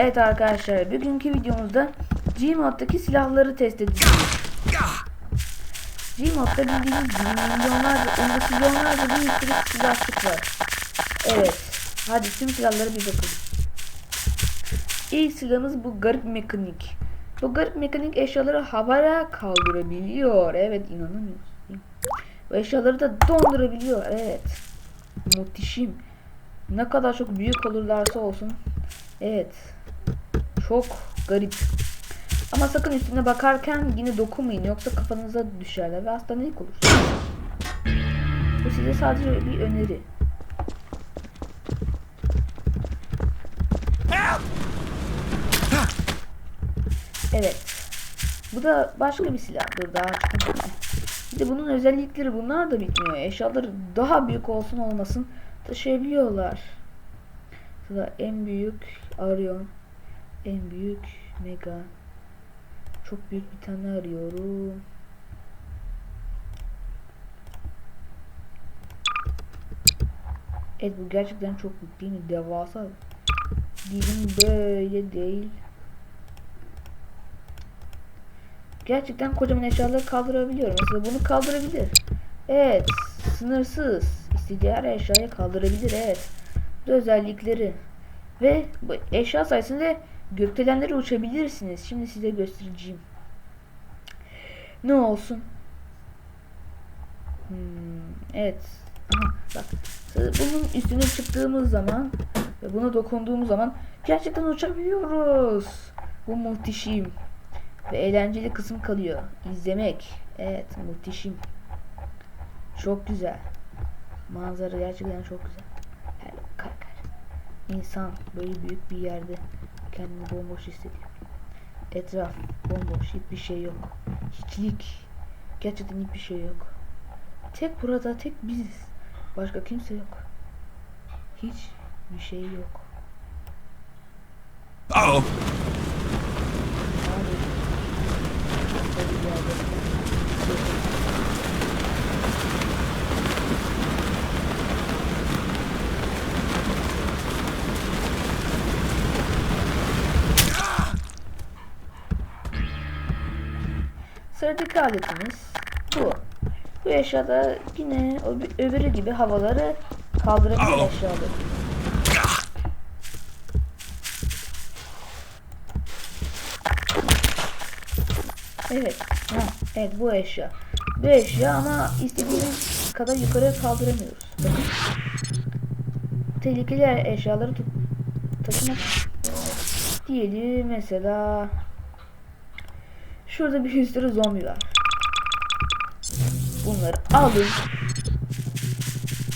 Evet arkadaşlar bugünkü videomuzda Gmod'daki silahları test edeceğiz. Gmod'da bildiğiniz milyonlarca, milyonlarca bir sürü silahlık var. Evet. Hadi tüm silahlara bir bakalım. İlk silahımız bu garip mekanik. Bu garip mekanik eşyaları havaya kaldırabiliyor. Evet inanamıyorsun. Bu eşyaları da dondurabiliyor. Evet. Muhteşem. Ne kadar çok büyük olurlarsa olsun. Evet. Çok garip. Ama sakın üstüne bakarken yine dokunmayın yoksa kafanıza düşerler ve hastanelik olur. Bu size sadece bir öneri. Evet. Bu da başka bir silah. Daha çıkmadı. Bir de bunun özellikleri bunlar da bitmiyor. Eşyaları daha büyük olsun olmasın taşıyabiliyorlar. Sıra en büyük Arion. En büyük Mega. Çok büyük bir tane arıyorum. Evet bu gerçekten çok büyük değil mi? Devasa. Dilim böyle değil. Gerçekten kocaman eşyaları kaldırabiliyor. Mesela bunu kaldırabilir. Evet. Sınırsız. İstediği her eşyayı kaldırabilir. Evet. Bu özellikleri. Ve bu eşya sayesinde gökdelenlere uçabilirsiniz. Şimdi size göstereceğim. Ne olsun? Hmm, evet. Aha, bak. Bunun üstüne çıktığımız zaman ve buna dokunduğumuz zaman gerçekten uçabiliyoruz. Bu muhteşem. Ve eğlenceli kısım kalıyor. İzlemek. Evet muhteşem. Çok güzel. Manzara gerçekten çok güzel. Her kar kar. İnsan böyle büyük bir yerde kendini bomboş hissediyor. Etraf bomboş. Hiçbir şey yok. Hiçlik. Gerçekten hiçbir şey yok. Tek burada tek biziz. Başka kimse yok. Hiç bir şey yok. Uh-oh. Abi. Sıradaki aletimiz bu. Bu eşyada yine öbürü gibi havaları kaldırabilir Aa. eşyaları. Evet. Ha, evet bu eşya. Bu eşya ama istediğimiz kadar yukarıya kaldıramıyoruz. Bakın. Tehlikeli eşyaları taşımak diyelim mesela şurada bir sürü zombi var. Bunları alın.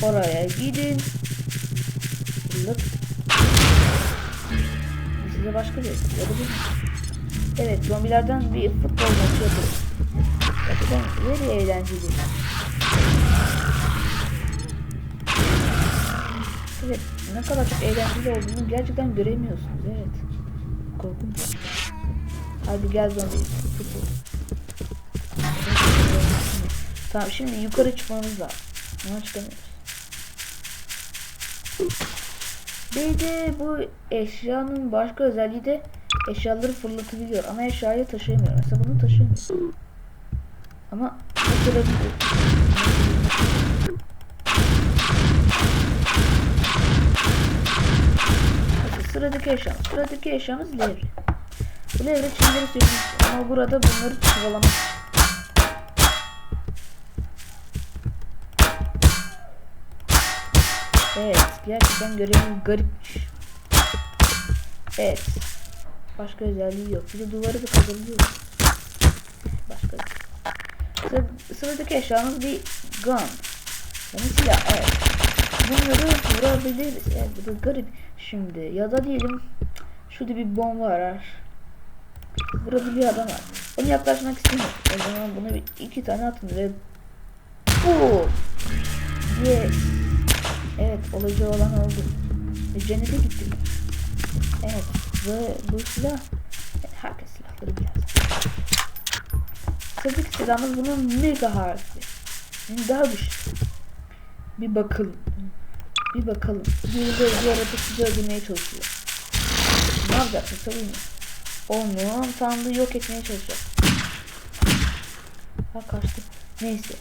Oraya gidin. Fırlat. Size başka bir yapabilir Evet zombilerden bir futbol maçı yapalım. Gerçekten very eğlenceli. Evet ne kadar çok eğlenceli olduğunu gerçekten göremiyorsunuz. Evet. Korkunç. Hadi gel zombi. Tamam şimdi yukarı çıkmamız lazım. Ama çıkamıyoruz. Bir de bu eşyanın başka özelliği de eşyaları fırlatabiliyor ama eşyayı taşıyamıyor. Mesela bunu taşıyamıyor. Ama. Mesela sıradaki eşyamız. Sıradaki eşyamız levre. Bu levre çimleri sürmüş ama burada bunları için. Evet, gerçekten görevim garipmiş. Evet. Başka özelliği yok. Bir de duvarı da kazabiliyoruz. Başka. Sıra, sıradaki eşyamız bir gun. Yani silah, evet. Bunları vurabiliriz. Evet, bu da garip. Şimdi ya da diyelim şurada bir bomba arar. Vurabiliyor adam var. Onu yaklaşmak istemiyorum. O zaman bunu iki tane atın ve bu. Yes. Evet olacağı olan oldu. Ve cennete gittik. Evet ve bu silah herkes silahları biraz. Sıradaki silahımız bunun mega harfi. Yani daha güçlü. Bir bakalım. Bir bakalım. Bir de yaratıcı öldürmeye çalışıyor. Ne yapacaksın söyleyeyim Onun sandığı yok etmeye çalışacak. Ha kaçtı. Neyse.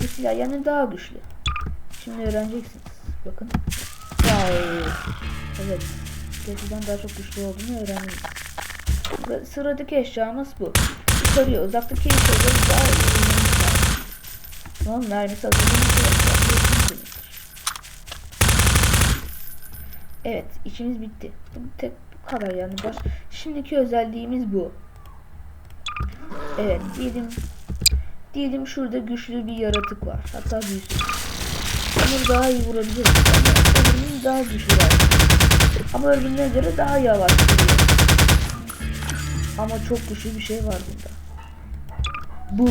Bu silah yani daha güçlü. Şimdi öğreneceksiniz. Bakın. Vay. Evet. Gerçekten daha çok güçlü olduğunu öğrendiniz. Ve sıradaki eşyamız bu. Yukarıya uzaktaki eşyaları daha iyi. Tamam mermisi hazırlanırsa Evet işimiz bitti. Bu tek kadar yani. Baş... Şimdiki özelliğimiz bu. Evet diyelim diyelim şurada güçlü bir yaratık var. Hatta sürü. Onu daha iyi vurabiliriz. Daha güçlü var. Ama öbürüne göre daha yavaş gidiyor. Ama çok güçlü bir şey var burada. Bu.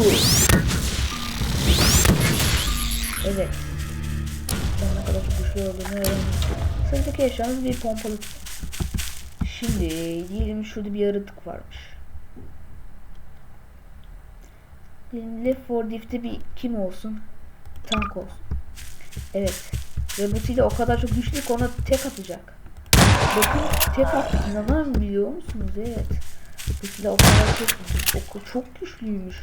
Evet. Ben ne kadar güçlü olduğunu öğrendim. Sıradaki eşyamız bir pompalı. Şimdi diyelim şurada bir yaratık varmış. Diyelim Left 4 Dead'te bir kim olsun? Tank olsun. Evet. Ve silah o kadar çok güçlü ki ona tek atacak. Bakın tek attı. İnanabiliyor musunuz? Evet. Silah o kadar çok güçlü. O çok güçlüymüş.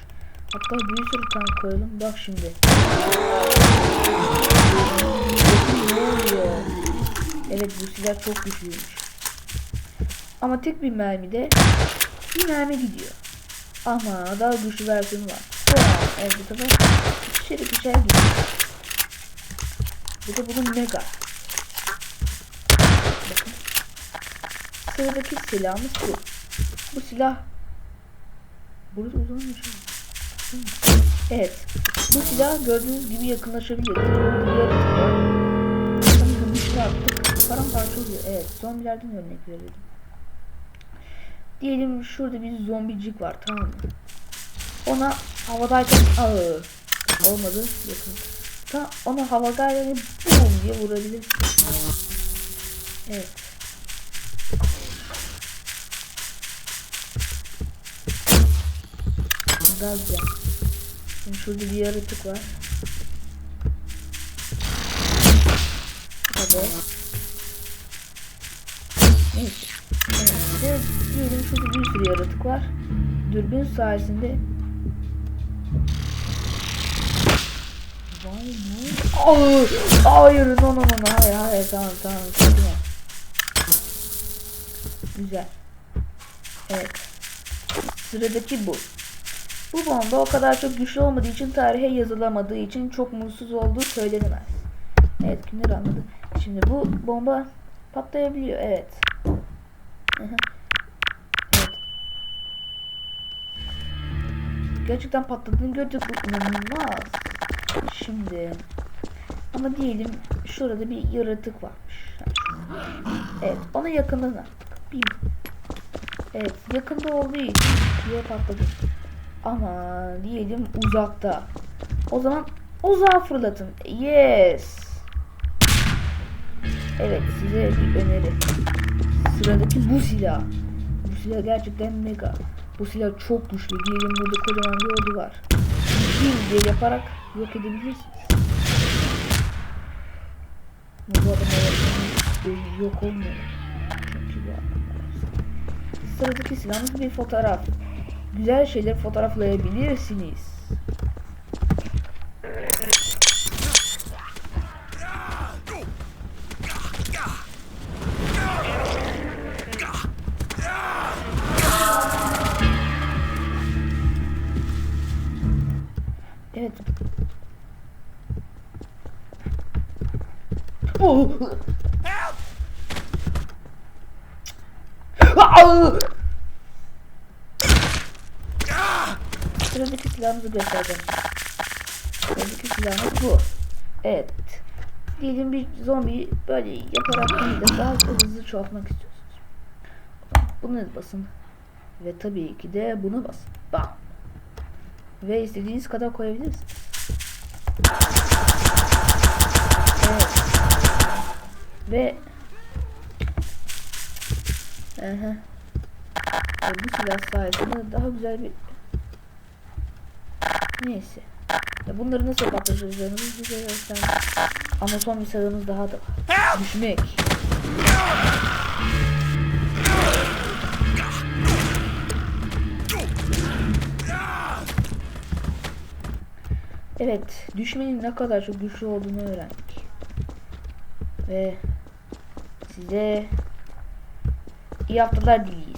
Hatta bir sürü tank koyalım. Bak şimdi. Evet bu silah çok güçlüymüş. Ama tek bir mermide bir mermi gidiyor. Ama daha güçlü versiyonu var. Evet bu sefer ikişer ikişer gidiyor. Bu da bunun mega. Bakın. Sıradaki silahımız bu. Bu silah Burada uzanmış. Evet. Bu silah gördüğünüz gibi yakınlaşabiliyor. Burada bir yaratık var. Sanırım bir şey attık. Paramparça oluyor. Evet. Zombilerden örnek verelim. Diyelim şurada bir zombicik var. Tamam mı? Ona havadayken Aa, olmadı. Yakın. Ta ona havadayken boom diye vurabilirsin. Evet. Daha güzel. Şimdi şurada bir yaratık var. Neyse. Evet. Ve diyelim şurada bir sürü yaratık var. Dürbün sayesinde Vay ne? Hayır, hayır, no no no no, hayır hayır tamam tamam tamam. Güzel. Evet. Sıradaki bu. Bu bomba o kadar çok güçlü olmadığı için tarihe yazılamadığı için çok mutsuz olduğu söylenemez. Evet kimler anladı. Şimdi bu bomba patlayabiliyor. Evet. Gerçekten patladığını gördük. İnanılmaz. Şimdi ama diyelim şurada bir yaratık varmış. Evet ona yakından attık. Evet yakında olduğu için diye patladı. Ama diyelim uzakta. O zaman uzağa fırlatın. Yes. Evet size bir öneri. Sıradaki bu silah. Bu silah gerçekten mega. Bu silah çok güçlü. Diyelim burada kocaman bir ordu var. Bir diye yaparak yok edebilirsiniz. Bu adamlar yok olmuyor. Çünkü bu adamlar. Sıradaki silahımız bir fotoğraf. Güzel şeyler fotoğraflayabilirsiniz. Oh. Sıradaki silahımızı göstereceğim. Sıradaki silahımız bu. Evet. Diyelim bir zombi böyle yaparak değil de daha hızlı çoğaltmak istiyorsunuz. Bunu basın. Ve tabii ki de bunu basın. Bam. Ve istediğiniz kadar koyabilirsiniz. Evet. Ve Aha. Ve bu silah sayesinde daha güzel bir Neyse. Ya bunları nasıl patlatacağımızı size gösterdim. Ama son bir silahımız daha da var. Düşmek. Evet, düşmenin ne kadar çok güçlü olduğunu öğrendik. Ve size iyi haftalar dileyim.